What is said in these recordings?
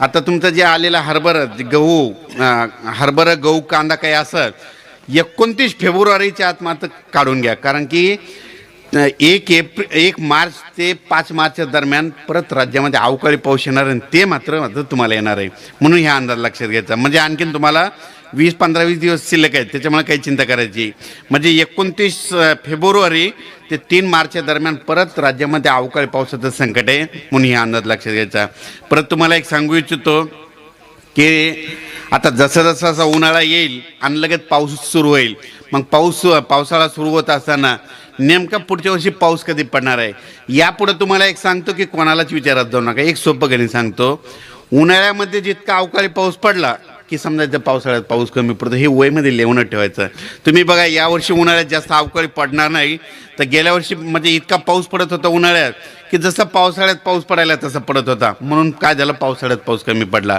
आता तुमचं जे आलेलं हरभरं गहू हरभरं गहू कांदा काही असं एकोणतीस फेब्रुवारीच्या आत मात्र काढून घ्या. कारण की एक एप्रिल एक मार्च ते पाच मार्चच्या दरम्यान परत राज्यामध्ये अवकाळी पाऊस येणार आणि ते मात्र मात्र तुम्हाला येणार आहे. म्हणून ह्या अंदाज लक्षात घ्यायचा. म्हणजे आणखीन तुम्हाला वीस पंधरा वीस दिवस शिल्लक आहेत. त्याच्यामुळे काही चिंता करायची. म्हणजे एकोणतीस फेब्रुवारी ते तीन मार्चच्या दरम्यान परत राज्यामध्ये अवकाळी पावसाचं संकट आहे. म्हणून हा अंदाज लक्षात घ्यायचा. परत तुम्हाला एक सांगू इच्छितो की आता जसं जसं असा उन्हाळा येईल आणि लगेच पाऊस सुरू होईल. मग पाऊस पावसाळा सुरू होत असताना नेमका पुढच्या वर्षी पाऊस कधी पडणार आहे? यापुढे तुम्हाला एक सांगतो की कोणालाच विचारात जाऊ नका. एक सोपं गणित सांगतो. उन्हाळ्यामध्ये जितका अवकाळी पाऊस पडला की समजायचं पावसाळ्यात पाऊस कमी पडतो हे वयमध्ये लिहून ठेवायचं. तुम्ही बघा यावर्षी उन्हाळ्यात जास्त अवकाळी पडणार नाही तर गेल्या वर्षी म्हणजे इतका पाऊस पडत होता उन्हाळ्यात की जसं पावसाळ्यात पाऊस पडायला तसं पडत होता. म्हणून काय झालं? पावसाळ्यात पाऊस कमी पडला.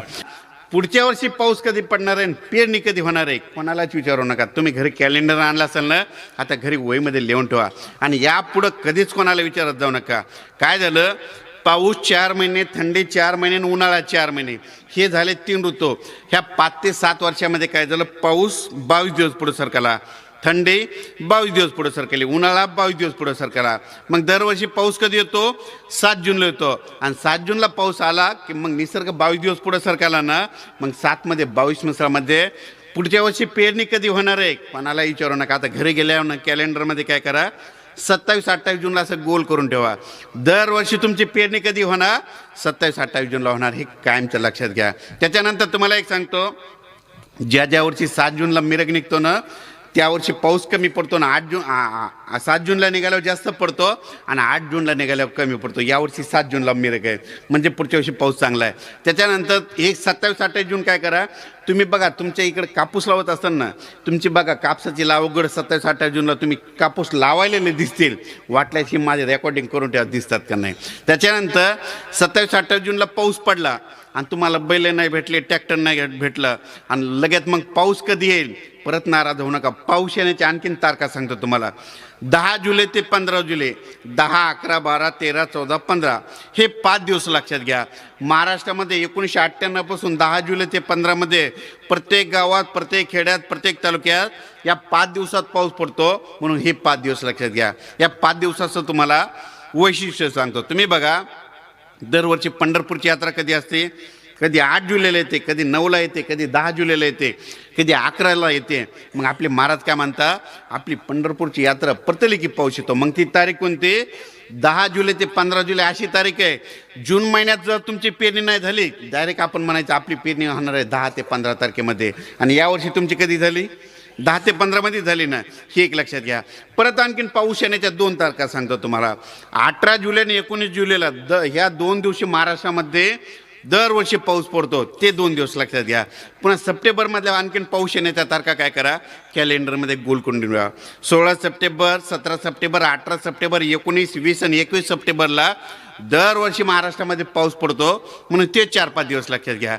पुढच्या वर्षी पाऊस कधी पडणार आहे आणि पेरणी कधी होणार आहे कोणालाच विचारू नका. तुम्ही घरी कॅलेंडर आणला असाल ना आता घरी वहीमध्ये लिहून ठेवा. आणि यापुढं कधीच कोणाला विचारत जाऊ नका. काय झालं? पाऊस चार महिने थंडी चार महिने आणि उन्हाळा चार महिने. हे झाले तीन ऋतू. ह्या पाच ते सात वर्षामध्ये काय झालं? पाऊस बावीस दिवस पुढे सरकला. थंडी बावीस दिवस पुढे सरकली उन्हाळा बावीस दिवस पुढे सरकला मग दरवर्षी पाऊस कधी येतो? सात जूनला येतो. आणि सात जूनला पाऊस आला की मग निसर्ग बावीस दिवस पुढे सरकला ना मग सातमध्ये बावीस मिसळामध्ये पुढच्या वर्षी पेरणी कधी होणार आहे? कोणाला विचारू नका. आता घरी गेल्यावर ना कॅलेंडरमध्ये काय करा? सत्तावीस अठ्ठावीस जूनला असं गोल करून ठेवा. दरवर्षी तुमची पेरणी कधी होणार? सत्तावीस अठ्ठावीस जूनला होणार. हे कायमच्या लक्षात घ्या. त्याच्यानंतर तुम्हाला एक सांगतो. ज्या ज्या वर्षी सात जूनला मिरग निघतो ना त्यावर्षी पाऊस कमी पडतो ना आठ जून सात जूनला निघाल्यावर जास्त पडतो आणि आठ जूनला निघाल्यावर कमी पडतो. यावर्षी सात जूनला मिरग आहे. म्हणजे पुढच्या वर्षी पाऊस चांगला आहे. त्याच्यानंतर एक सत्तावीस अठ्ठावीस जून काय करा तुम्ही बघा तुमच्या इकडे कापूस लावत असताना तुमची बघा कापसाची लावगड सत्तावीस अठ्ठावीस जूनला तुम्ही कापूस लावायलेले दिसतील. वाटल्याशी माझे रेकॉर्डिंग करून ठेवा दिसतात का नाही? त्याच्यानंतर सत्तावीस अठ्ठावीस जूनला पाऊस पडला. आणि तुम्हाला बैल नाही भेटले ट्रॅक्टर नाही भेटलं आणि लगेच मग पाऊस कधी येईल? परत नाराज होऊ नका. पाऊस येण्याची आणखीन तारखा सांगतो तुम्हाला. दहा जुलै ते पंधरा जुलै दहा अकरा बारा तेरा चौदा पंधरा. हे पाच दिवस लक्षात घ्या. महाराष्ट्रामध्ये एकोणीसशे अठ्ठ्याण्णवपासून दहा जुलै ते पंधरामध्ये प्रत्येक गावात प्रत्येक खेड्यात प्रत्येक तालुक्यात या पाच दिवसात पाऊस पडतो. म्हणून हे पाच दिवस लक्षात घ्या. या पाच दिवसाचं तुम्हाला वैशिष्ट्य सांगतो. तुम्ही बघा दरवर्षी पंढरपूरची यात्रा कधी असते? कधी आठ जुलैला येते कधी नऊला येते कधी दहा जुलैला येते कधी अकराला येते. मग आपले महाराज काय म्हणता आपली पंढरपूरची यात्रा परतली की पाऊस येतो. मग ती तारीख कोणती? दहा जुलै ते पंधरा जुलै अशी तारीख आहे. जून महिन्यात जर तुमची पेरणी नाही झाली डायरेक्ट आपण म्हणायचं आपली पेरणी होणार आहे दहा ते पंधरा तारखेमध्ये. आणि यावर्षी तुमची कधी झाली? दहा ते पंधरामध्ये झाली ना हे एक लक्षात घ्या. परत आणखीन पाऊस येण्याच्या दोन तारखा सांगतो तुम्हाला. अठरा जुलै आणि एकोणीस जुलैला द ह्या दोन दिवशी महाराष्ट्रामध्ये दरवर्षी पाऊस पडतो ते दोन दिवस लक्षात घ्या. पुन्हा सप्टेंबरमधल्या आणखीन पाऊस येण्याच्या तारखा काय करा? कॅलेंडरमध्ये गोल करून ठेवा. सोळा सप्टेंबर सतरा सप्टेंबर अठरा सप्टेंबर एकोणीस वीस आणि एकवीस सप्टेंबरला दरवर्षी महाराष्ट्रामध्ये पाऊस पडतो. म्हणून ते चार पाच दिवस लक्षात घ्या.